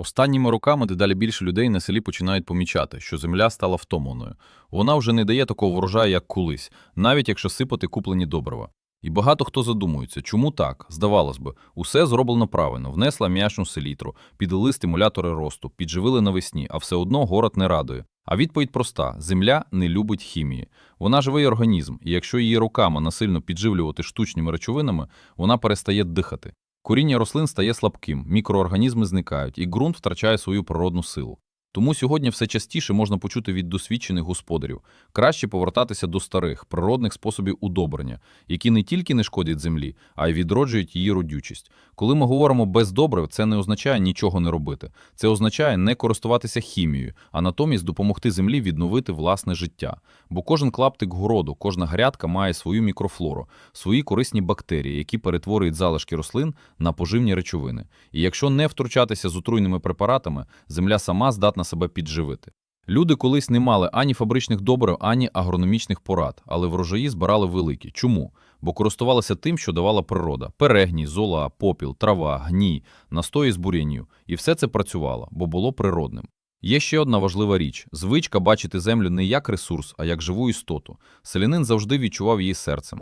Останніми роками дедалі більше людей на селі починають помічати, що земля стала втомленою. Вона вже не дає такого врожаю, як колись, навіть якщо сипати куплені добрива. І багато хто задумується, чому так? Здавалось би, усе зроблено правильно, внесла м'ячну селітру, піддали стимулятори росту, підживили навесні, а все одно город не радує. А відповідь проста: земля не любить хімії. Вона живий організм, і якщо її роками насильно підживлювати штучними речовинами, вона перестає дихати. Коріння рослин стає слабким, мікроорганізми зникають, і ґрунт втрачає свою природну силу. Тому сьогодні все частіше можна почути від досвідчених господарів краще повертатися до старих природних способів удобрення, які не тільки не шкодять землі, а й відроджують її родючість. Коли ми говоримо без добрив, це не означає нічого не робити. Це означає не користуватися хімією, а натомість допомогти землі відновити власне життя. Бо кожен клаптик городу, кожна грядка має свою мікрофлору, свої корисні бактерії, які перетворюють залишки рослин на поживні речовини. І якщо не втручатися з отруйними препаратами, земля сама здатна себе підживити. Люди колись не мали ані фабричних добрив, ані агрономічних порад, але врожаї збирали великі. Чому? Бо користувалися тим, що давала природа: перегній, зола, попіл, трава, гній, настої з бур'янів. І все це працювало, бо було природним. Є ще одна важлива річ: звичка бачити землю не як ресурс, а як живу істоту. Селянин завжди відчував її серцем.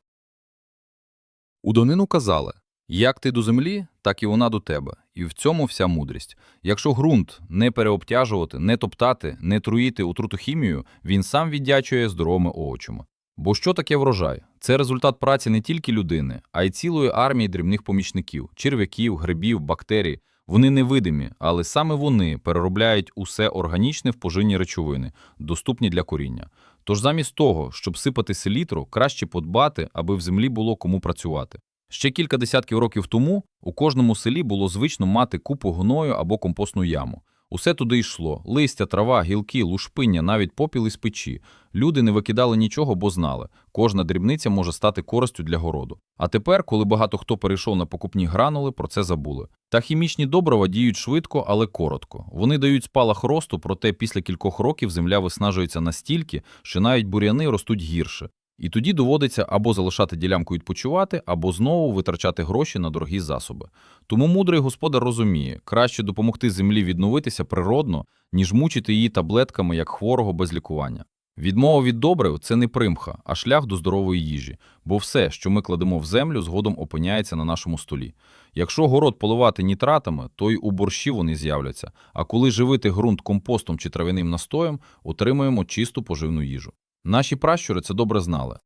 У Донину казали: як ти до землі, так і вона до тебе. І в цьому вся мудрість. Якщо ґрунт не переобтяжувати, не топтати, не труїти отрутохімію, він сам віддячує здоровими овочами. Бо що таке врожай? Це результат праці не тільки людини, а й цілої армії дрібних помічників, черв'яків, грибів, бактерій. Вони невидимі, але саме вони переробляють усе органічне в поживні речовини, доступні для коріння. Тож замість того, щоб сипати селітру, краще подбати, аби в землі було кому працювати. Ще кілька десятків років тому у кожному селі було звично мати купу гною або компостну яму. Усе туди йшло: листя, трава, гілки, лушпиння, навіть попіл із печі. Люди не викидали нічого, бо знали, кожна дрібниця може стати користю для городу. А тепер, коли багато хто перейшов на покупні гранули, про це забули. Та хімічні добрива діють швидко, але коротко. Вони дають спалах росту, проте після кількох років земля виснажується настільки, що навіть бур'яни ростуть гірше. І тоді доводиться або залишати ділянку відпочивати, або знову витрачати гроші на дорогі засоби. Тому мудрий господар розуміє, краще допомогти землі відновитися природно, ніж мучити її таблетками як хворого без лікування. Відмова від добрив це не примха, а шлях до здорової їжі, бо все, що ми кладемо в землю, згодом опиняється на нашому столі. Якщо город поливати нітратами, то й у борщі вони з'являться, а коли живити ґрунт компостом чи травяним настоєм, отримуємо чисту поживну їжу. Наші пращури це добре знали.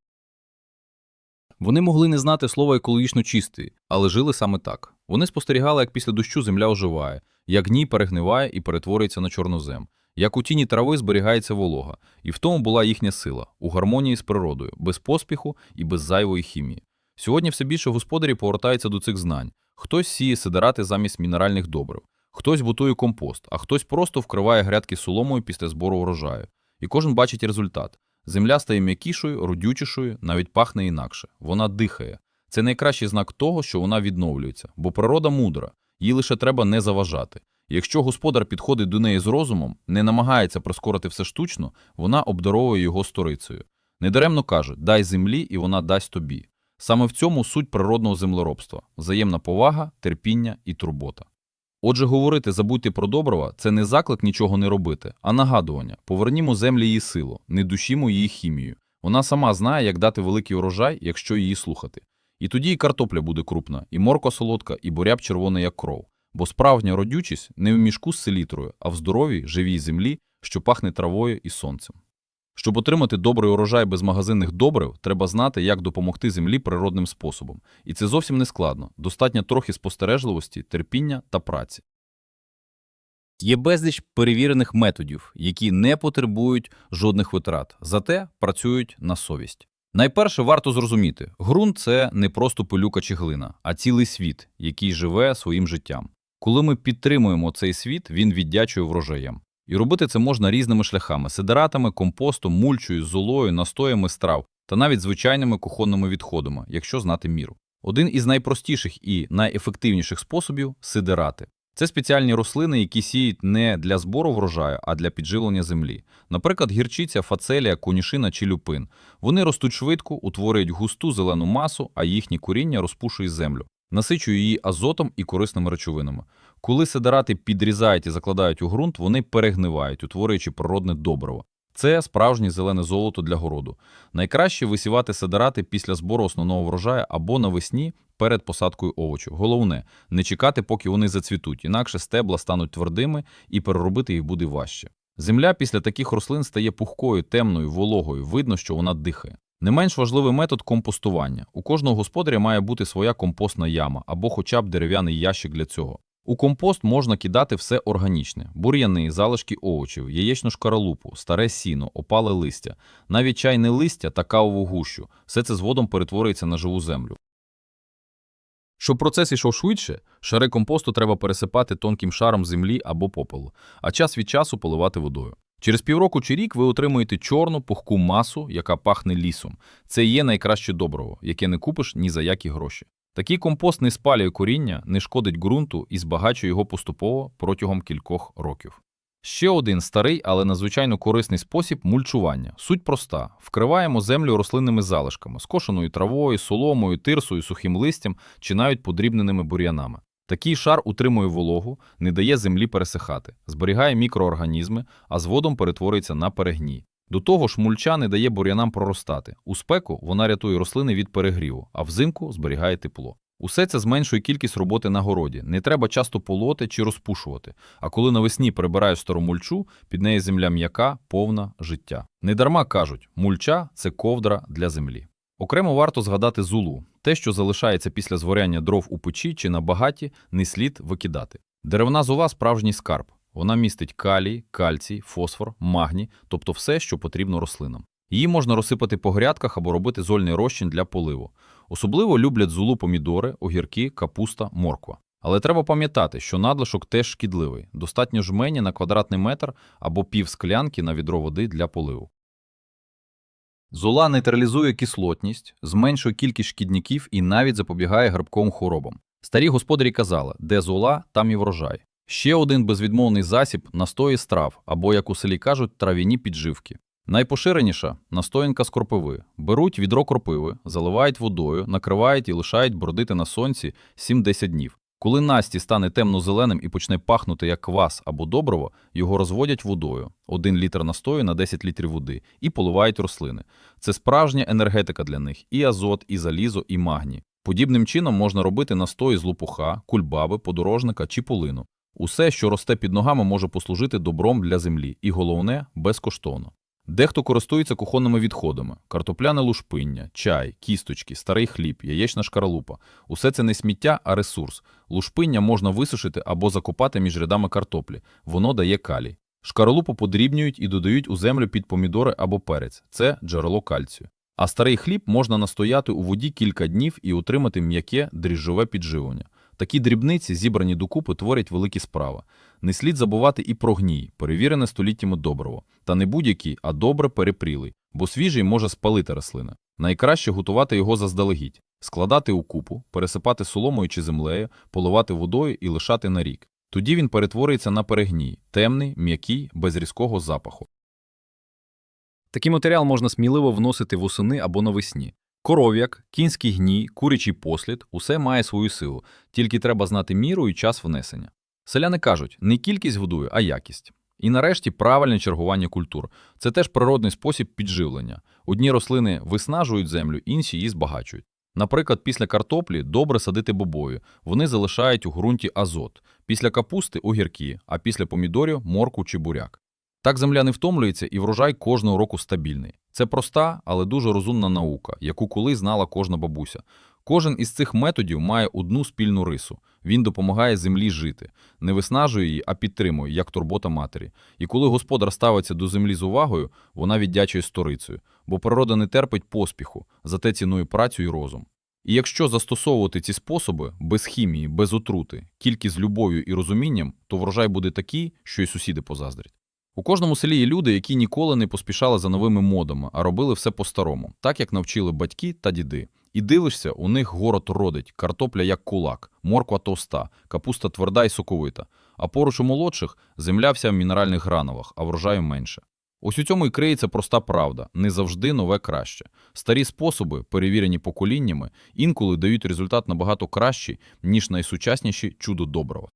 Вони могли не знати слова екологічно чистий, але жили саме так. Вони спостерігали, як після дощу земля оживає, як гній перегниває і перетворюється на чорнозем, як у тіні трави зберігається волога. І в тому була їхня сила у гармонії з природою, без поспіху і без зайвої хімії. Сьогодні все більше господарів повертаються до цих знань. Хтось сіє сидирати замість мінеральних добрив, хтось готує компост, а хтось просто вкриває грядки соломою після збору врожаю. І кожен бачить результат. Земля стає м'якішою, родючішою, навіть пахне інакше. Вона дихає. Це найкращий знак того, що вона відновлюється, бо природа мудра, їй лише треба не заважати. Якщо господар підходить до неї з розумом, не намагається прискорити все штучно, вона обдаровує його сторицею. Недаремно каже: дай землі, і вона дасть тобі. Саме в цьому суть природного землеробства взаємна повага, терпіння і турбота. Отже, говорити забудьте про добрива це не заклик нічого не робити, а нагадування повернімо землі її силу, не душімо її хімію. Вона сама знає, як дати великий урожай, якщо її слухати. І тоді і картопля буде крупна, і морква солодка, і буряб червоний, як кров. Бо справжня родючість не в мішку з селітрою, а в здоровій, живій землі, що пахне травою і сонцем. Щоб отримати добрий урожай без магазинних добрив, треба знати, як допомогти землі природним способом. І це зовсім не складно. Достатньо трохи спостережливості, терпіння та праці. Є безліч перевірених методів, які не потребують жодних витрат, зате працюють на совість. Найперше варто зрозуміти, ґрунт це не просто пилюка чи глина, а цілий світ, який живе своїм життям. Коли ми підтримуємо цей світ, він віддячує врожаєм. І робити це можна різними шляхами: сидератами, компостом, мульчою, золою, настоями з трав та навіть звичайними кухонними відходами, якщо знати міру. Один із найпростіших і найефективніших способів сидерати. Це спеціальні рослини, які сіють не для збору врожаю, а для підживлення землі. Наприклад, гірчиця, фацелія, конюшина чи люпин. Вони ростуть швидко, утворюють густу зелену масу, а їхнє коріння розпушує землю, насичує її азотом і корисними речовинами. Коли сидерати підрізають і закладають у ґрунт, вони перегнивають, утворюючи природне добриво. Це справжнє зелене золото для городу. Найкраще висівати сидерати після збору основного врожаю або навесні перед посадкою овочів. Головне не чекати, поки вони зацвітуть, інакше стебла стануть твердими і переробити їх буде важче. Земля після таких рослин стає пухкою, темною, вологою. Видно, що вона дихає. Не менш важливий метод компостування. У кожного господаря має бути своя компостна яма або хоча б дерев'яний ящик для цього. У компост можна кидати все органічне: бур'яни, залишки овочів, яєчну шкаралупу, старе сіно, опале листя, навіть чайне листя та кавову гущу. Все це згодом перетворюється на живу землю. Щоб процес йшов швидше, шари компосту треба пересипати тонким шаром землі або попелу, а час від часу поливати водою. Через півроку чи рік ви отримуєте чорну пухку масу, яка пахне лісом. Це є найкраще добриво, яке не купиш ні за які гроші. Такий компост не спалює коріння, не шкодить ґрунту і збагачує його поступово протягом кількох років. Ще один старий, але надзвичайно корисний спосіб мульчування. Суть проста: вкриваємо землю рослинними залишками, скошеною травою, соломою, тирсою, сухим листям чи навіть подрібненими бур'янами. Такий шар утримує вологу, не дає землі пересихати, зберігає мікроорганізми, а згодом перетворюється на перегній. До того ж, мульча не дає бур'янам проростати. У спеку вона рятує рослини від перегріву, а взимку зберігає тепло. Усе це зменшує кількість роботи на городі. Не треба часто полоти чи розпушувати. А коли навесні прибираєш стару мульчу, під нею земля м'яка, повна життя. Недарма кажуть, мульча це ковдра для землі. Окремо варто згадати зулу. Те, що залишається після згоряння дров у печі чи на багаті, не слід викидати. Деревна зула – справжній скарб. Вона містить калій, кальцій, фосфор, магній, тобто все, що потрібно рослинам. Її можна розсипати по грядках або робити зольний розчин для поливу. Особливо люблять зулу помідори, огірки, капуста, морква. Але треба пам'ятати, що надлишок теж шкідливий. Достатньо жмені на квадратний метр або пів склянки на відро води для поливу. Зола нейтралізує кислотність, зменшує кількість шкідників і навіть запобігає грибковим хворобам. Старі господарі казали, де зола, там і врожай. Ще один безвідмовний засіб настої з трав, або, як у селі кажуть, трав'яні підживки. Найпоширеніша настоянка з кропиви. Беруть відро кропиви, заливають водою, накривають і лишають бродити на сонці 7-10 днів. Коли Насті стане темно-зеленим і почне пахнути як квас або добриво, його розводять водою 1 літр настою на 10 літрів води і поливають рослини. Це справжня енергетика для них: і азот, і залізо, і магній. Подібним чином можна робити настої з лопуха, кульбаби, подорожника чи полину. Усе, що росте під ногами, може послужити добром для землі, і головне безкоштовно. Дехто користується кухонними відходами: картопляне лушпиння, чай, кісточки, старий хліб, яєчна шкаралупа. Усе це не сміття, а ресурс. Лушпиння можна висушити або закопати між рядами картоплі. Воно дає калій. Шкаралупу подрібнюють і додають у землю під помідори або перець. Це джерело кальцію. А старий хліб можна настояти у воді кілька днів і отримати м'яке дріжджове підживлення. Такі дрібниці, зібрані докупи, творять великі справи. Не слід забувати і про гній, перевірене століттями добриво. Та не будь-який, а добре перепрілий, бо свіжий може спалити рослини. Найкраще готувати його заздалегідь, складати у купу, пересипати соломою чи землею, поливати водою і лишати на рік. Тоді він перетворюється на перегній, темний, м'який, без різкого запаху. Такий матеріал можна сміливо вносити восени або навесні. Коров'як, кінський гній, курячий послід – усе має свою силу, тільки треба знати міру і час внесення. Селяни кажуть, не кількість годує, а якість. І нарешті правильне чергування культур. Це теж природний спосіб підживлення. Одні рослини виснажують землю, інші її збагачують. Наприклад, після картоплі добре садити бобою, вони залишають у ґрунті азот, після капусти огірки, а після помідорів морку чи буряк. Так земля не втомлюється і врожай кожного року стабільний. Це проста, але дуже розумна наука, яку колись знала кожна бабуся. Кожен із цих методів має одну спільну рису. Він допомагає землі жити, не виснажує її, а підтримує, як турбота матері. І коли господар ставиться до землі з увагою, вона віддячує сторицею, бо природа не терпить поспіху, зате цінує працю і розум. І якщо застосовувати ці способи без хімії, без отрути, тільки з любов'ю і розумінням, то врожай буде такий, що й сусіди позаздрять. У кожному селі є люди, які ніколи не поспішали за новими модами, а робили все по-старому, так як навчили батьки та діди. І дивишся, у них город родить, картопля як кулак, морква товста, капуста тверда і соковита. А поруч у молодших земля вся в мінеральних грановах, а врожаю менше. Ось у цьому і криється проста правда: не завжди нове краще. Старі способи, перевірені поколіннями, інколи дають результат набагато кращий, ніж найсучасніші чудо добрива.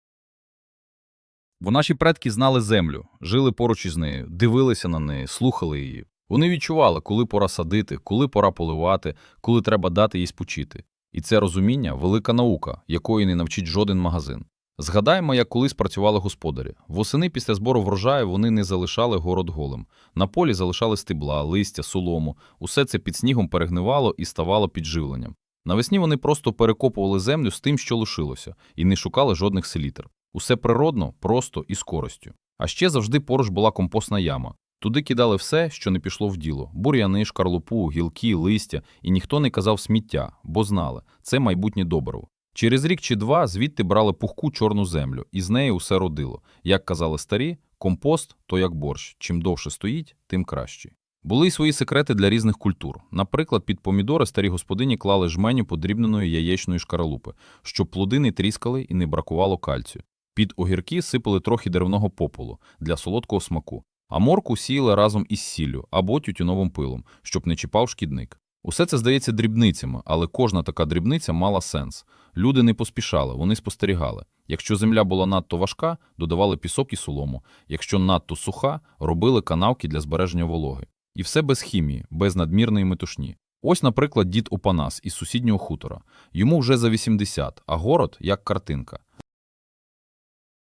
Бо наші предки знали землю, жили поруч із нею, дивилися на неї, слухали її. Вони відчували, коли пора садити, коли пора поливати, коли треба дати їй спочити. І це розуміння – велика наука, якої не навчить жоден магазин. Згадаємо, як колись працювали господарі. Восени після збору врожаю вони не залишали город голим. На полі залишали стебла, листя, солому. Усе це під снігом перегнивало і ставало підживленням. Навесні вони просто перекопували землю з тим, що лишилося, і не шукали жодних селітр. Усе природно, просто і з користю. А ще завжди поруч була компостна яма. Туди кидали все, що не пішло в діло: бур'яни, шкарлупу, гілки, листя, і ніхто не казав сміття, бо знали це майбутнє добриво. Через рік чи два звідти брали пухку чорну землю, і з неї усе родило. Як казали старі, компост то як борщ. Чим довше стоїть, тим краще. Були й свої секрети для різних культур. Наприклад, під помідори старі господині клали жменю подрібненої яєчної шкаралупи, щоб плоди не тріскали і не бракувало кальцію. Під огірки сипали трохи деревного попелу для солодкого смаку, а морку сіяли разом із сіллю або тютюновим пилом, щоб не чіпав шкідник. Усе це здається дрібницями, але кожна така дрібниця мала сенс. Люди не поспішали, вони спостерігали. Якщо земля була надто важка, додавали пісок і солому. Якщо надто суха, робили канавки для збереження вологи. І все без хімії, без надмірної метушні. Ось, наприклад, дід Опанас із сусіднього хутора. Йому вже за 80, а город як картинка.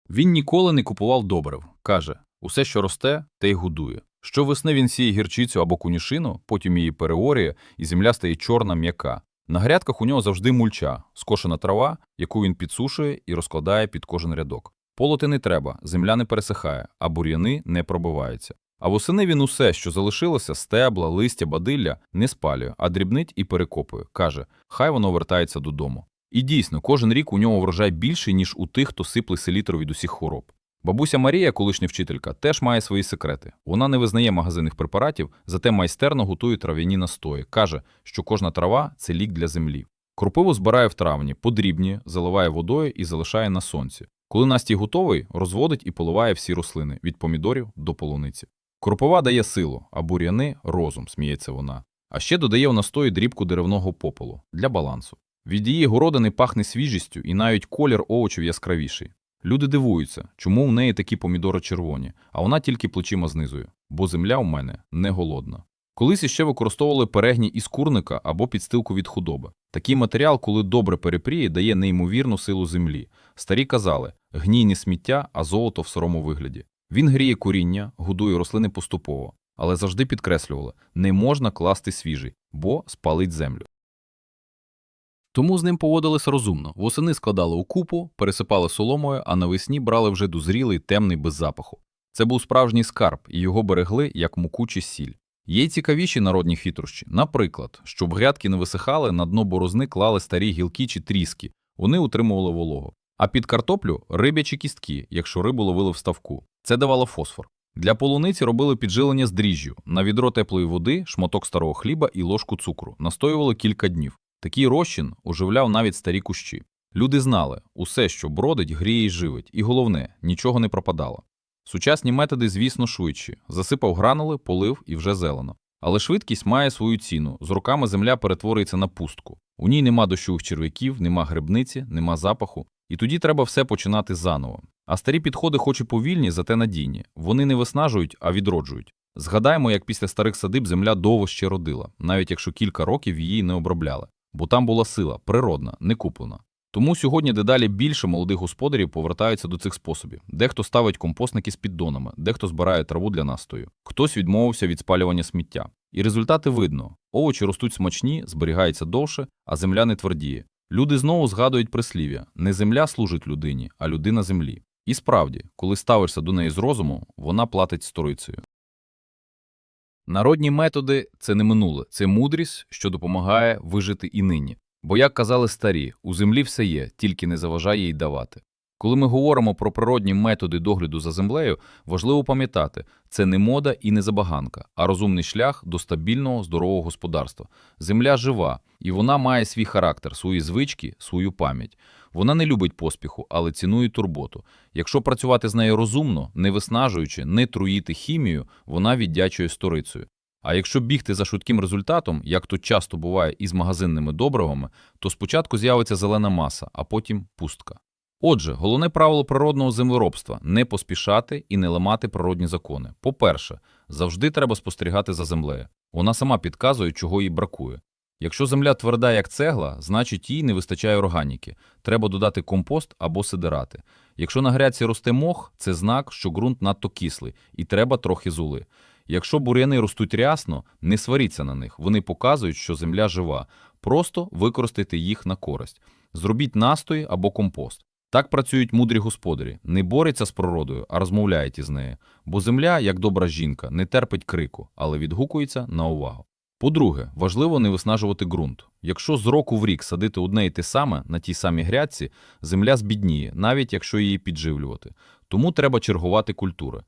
Він ніколи не купував добрив. Каже, усе, що росте, те й годує. Щовесни він сіє гірчицю або кунішину, потім її переорює, і земля стає чорна м'яка. На грядках у нього завжди мульча, скошена трава, яку він підсушує і розкладає під кожен рядок. Полоти не треба, земля не пересихає, а бур'яни не пробиваються. А восени він усе, що залишилося, стебла, листя, бадилля, не спалює, а дрібнить і перекопує. Каже, хай воно вертається додому. І дійсно, кожен рік у нього врожай більший, ніж у тих, хто сипле селітру від усіх хвороб. Бабуся Марія, колишня вчителька, теж має свої секрети. Вона не визнає магазинних препаратів, зате майстерно готує трав'яні настої. Каже, що кожна трава це лік для землі. Кропиву збирає в травні, подрібні, заливає водою і залишає на сонці. Коли настій готовий, розводить і поливає всі рослини від помідорів до полуниці. Кропива дає силу, а бур'яни розум, сміється вона. А ще додає в настої дрібку деревного попелу для балансу. Від її городини пахне свіжістю і навіть колір овочів яскравіший. Люди дивуються, чому в неї такі помідори червоні, а вона тільки плечима знизує, бо земля у мене не голодна. Колись іще використовували перегні із курника або підстилку від худоби. Такий матеріал, коли добре перепріє, дає неймовірну силу землі. Старі казали гній не сміття, а золото в сирому вигляді. Він гріє коріння, годує рослини поступово, але завжди підкреслювали не можна класти свіжий, бо спалить землю. Тому з ним поводилися розумно. Восени складали у купу, пересипали соломою, а навесні брали вже дозрілий, темний без запаху. Це був справжній скарб, і його берегли як муку чи сіль. Є й цікавіші народні хитрощі. Наприклад, щоб грядки не висихали, на дно борозни клали старі гілки чи тріски, вони утримували вологу. А під картоплю рибячі кістки, якщо рибу ловили в ставку. Це давало фосфор. Для полуниці робили піджилення з дріжджю, на відро теплої води, шматок старого хліба і ложку цукру. Настоювали кілька днів. Такий розчин оживляв навіть старі кущі. Люди знали, усе, що бродить, гріє і живить, і головне, нічого не пропадало. Сучасні методи, звісно, швидші. Засипав гранули, полив і вже зелено. Але швидкість має свою ціну. З роками земля перетворюється на пустку. У ній нема дощових черв'яків, нема грибниці, нема запаху. І тоді треба все починати заново. А старі підходи, хоч і повільні, зате надійні. Вони не виснажують, а відроджують. Згадаємо, як після старих садиб земля довго ще родила, навіть якщо кілька років її не обробляли. Бо там була сила, природна, не куплена. Тому сьогодні дедалі більше молодих господарів повертаються до цих способів. Дехто ставить компостники з піддонами, дехто збирає траву для настою, хтось відмовився від спалювання сміття. І результати видно: овочі ростуть смачні, зберігаються довше, а земля не твердіє. Люди знову згадують прислів'я: не земля служить людині, а людина землі. І справді, коли ставишся до неї з розуму, вона платить сторицею. Народні методи це не минуле, це мудрість, що допомагає вижити і нині. Бо, як казали старі, у землі все є, тільки не заважає їй давати. Коли ми говоримо про природні методи догляду за землею, важливо пам'ятати, це не мода і не забаганка, а розумний шлях до стабільного, здорового господарства. Земля жива, і вона має свій характер, свої звички, свою пам'ять. Вона не любить поспіху, але цінує турботу. Якщо працювати з нею розумно, не виснажуючи, не труїти хімію, вона віддячує сторицею. А якщо бігти за швидким результатом, як то часто буває із магазинними добривами, то спочатку з'явиться зелена маса, а потім пустка. Отже, головне правило природного землеробства не поспішати і не ламати природні закони. По-перше, завжди треба спостерігати за землею. Вона сама підказує, чого їй бракує. Якщо земля тверда, як цегла, значить їй не вистачає органіки. Треба додати компост або сидирати. Якщо на грядці росте мох, це знак, що ґрунт надто кислий, і треба трохи зули. Якщо бур'яни ростуть рясно, не сваріться на них. Вони показують, що земля жива. Просто використайте їх на користь. Зробіть настої або компост. Так працюють мудрі господарі. Не борються з природою, а розмовляють із нею. Бо земля, як добра жінка, не терпить крику, але відгукується на увагу. По-друге, важливо не виснажувати ґрунт. Якщо з року в рік садити одне і те саме на тій самій грядці, земля збідніє, навіть якщо її підживлювати. Тому треба чергувати культури.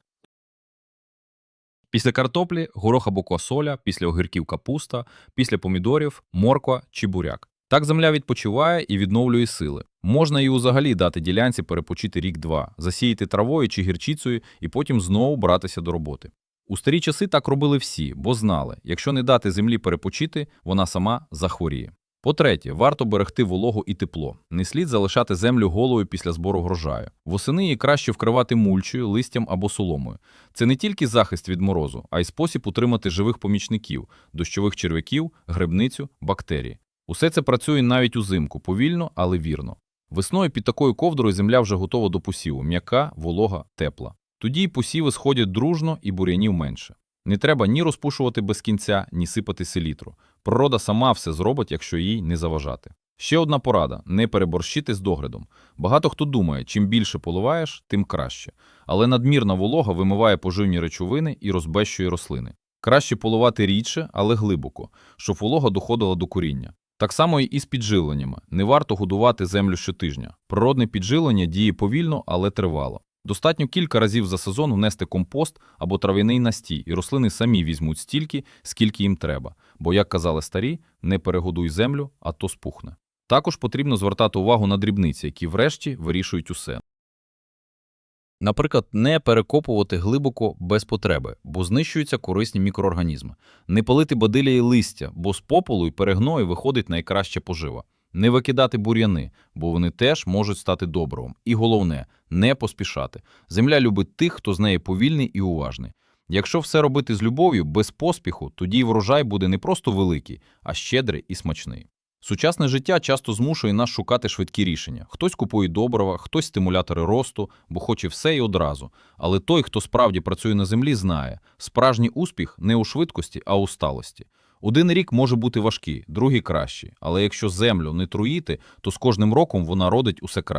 Після картоплі горох або квасоля, після огірків капуста, після помідорів морква чи буряк. Так земля відпочиває і відновлює сили. Можна і взагалі дати ділянці перепочити рік-два, засіяти травою чи гірчицею і потім знову братися до роботи. У старі часи так робили всі, бо знали, якщо не дати землі перепочити, вона сама захворіє. По-третє, варто берегти вологу і тепло. Не слід залишати землю голою після збору врожаю. Восени її краще вкривати мульчою, листям або соломою. Це не тільки захист від морозу, а й спосіб утримати живих помічників, дощових черв'яків, грибницю, бактерії. Усе це працює навіть узимку, повільно, але вірно. Весною під такою ковдрою земля вже готова до посіву, м'яка, волога, тепла. Тоді й посіви сходять дружно і бур'янів менше. Не треба ні розпушувати без кінця, ні сипати селітру. Природа сама все зробить, якщо їй не заважати. Ще одна порада – не переборщити з доглядом. Багато хто думає, чим більше поливаєш, тим краще. Але надмірна волога вимиває поживні речовини і розбещує рослини. Краще поливати рідше, але глибоко, щоб волога доходила до коріння. Так само і з підживленнями. Не варто годувати землю щотижня. Природне підживлення діє повільно, але тривало. Достатньо кілька разів за сезон внести компост або трав'яний настій, і рослини самі візьмуть стільки, скільки їм треба. Бо, як казали старі, не перегодуй землю, а то спухне. Також потрібно звертати увагу на дрібниці, які врешті вирішують усе. Наприклад, не перекопувати глибоко без потреби, бо знищуються корисні мікроорганізми. Не палити бадилля і листя, бо з попелу і перегною виходить найкраща пожива. Не викидати бур'яни, бо вони теж можуть стати добривом. І головне не поспішати. Земля любить тих, хто з неї повільний і уважний. Якщо все робити з любов'ю, без поспіху, тоді й врожай буде не просто великий, а щедрий і смачний. Сучасне життя часто змушує нас шукати швидкі рішення. Хтось купує добрива, хтось стимулятори росту, бо хоче все і одразу. Але той, хто справді працює на землі, знає, справжній успіх не у швидкості, а у сталості. Один рік може бути важкий, другий кращий, але якщо землю не труїти, то з кожним роком вона родить усе краще.